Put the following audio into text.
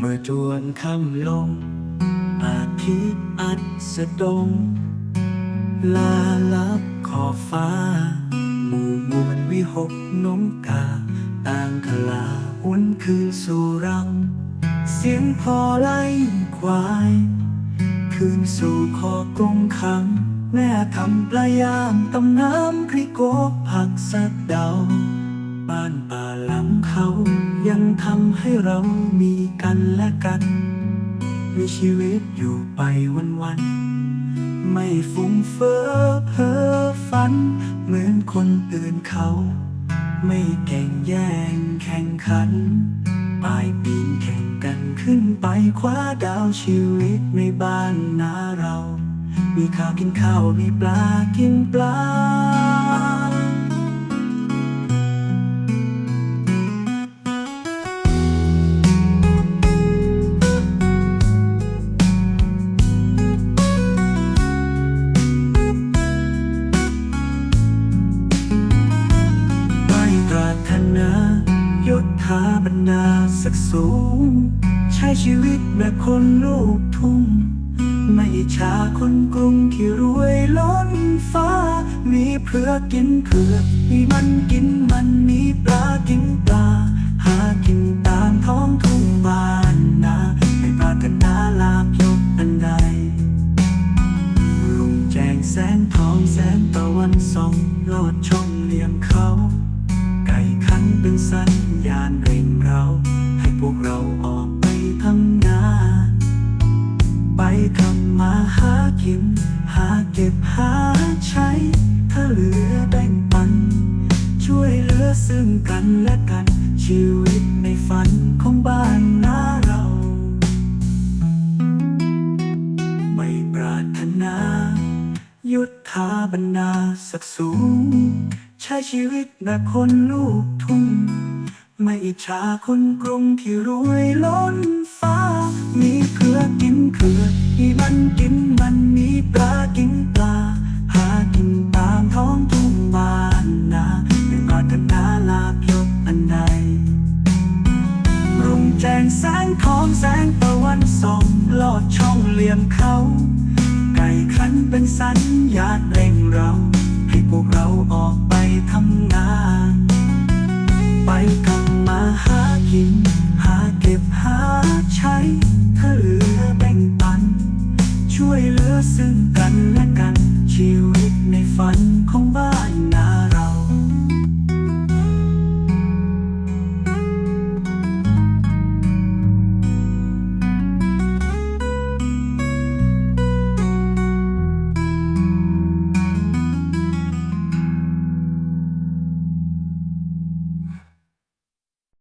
เมื่อจวนคำลง อาทิตย์อัดสะดง ลาลับขอบฟ้า หมู่มวลวิหกน้มกา ต่างคลาวนคืนสู่รัง เสียงพอไล่ควาย คืนสู่คอกรงขัง แม่ทำปลายามตำน้ำคริโกผักสักเดาบ้านป่าหลังเขายังทำให้เรามีกัน มีชีวิตอยู่ไปวันๆไม่ฟุ้งเฟ้อเพ้อฝัน เหมือนคนอื่นเขา ไม่แก่งแย่งแข่งขันปลายปีนแข่งกันขึ้นไปคว้าดาวชีวิตในบ้านนาเรา มีข้าวกินข้าวมีปลากินปลาายศถาบรรดาศักดิ์สูง ใช้ชีวิตแบบคนลูกทุ่ง ไม่อิจฉาคนกรุงที่รวยล้นฟ้า มีเพื่อกินเผือกมีมันกินมันมีปลากินปลา หากินตามท้องทุ่งบ้านนาไม่ปรารถนาลาภยศอันใดรุ่งแจ้งแสงทองแสงตะวันส่องลอดช่องเหลี่ยมเขา ไก่ขันเป็นสัญญาณเร่งเรา ให้พวกเราออกไปทำงาน ไปทำมาหากิน หาเก็บหาใช้ ถ้าเหลือแบ่งปัน ช่วยเหลือซึ่งกันและกัน ชีวิตในฝันของบ้านนาเรา ไม่ปรารถนา ยุทธาบรรดาศักดิ์สูง ใช้ชีวิตแบบคนลูกทุ่ง ไม่อิจฉาคนกรุงที่รวยล้นฟ้า มีเพื่อกินเผือมีมันกินมันมีปลากินปลา หากินตามท้องทุ่งบ้านนาไม่ปรารถนาลาภยศอันใด รุ่งแจ้งแสงของแสงตะวันส่องลอดช่องเหลี่ยมเขา ไก่ขันเป็นสัญญาณเร่งเรา ให้พวกเราออกไปทำงาน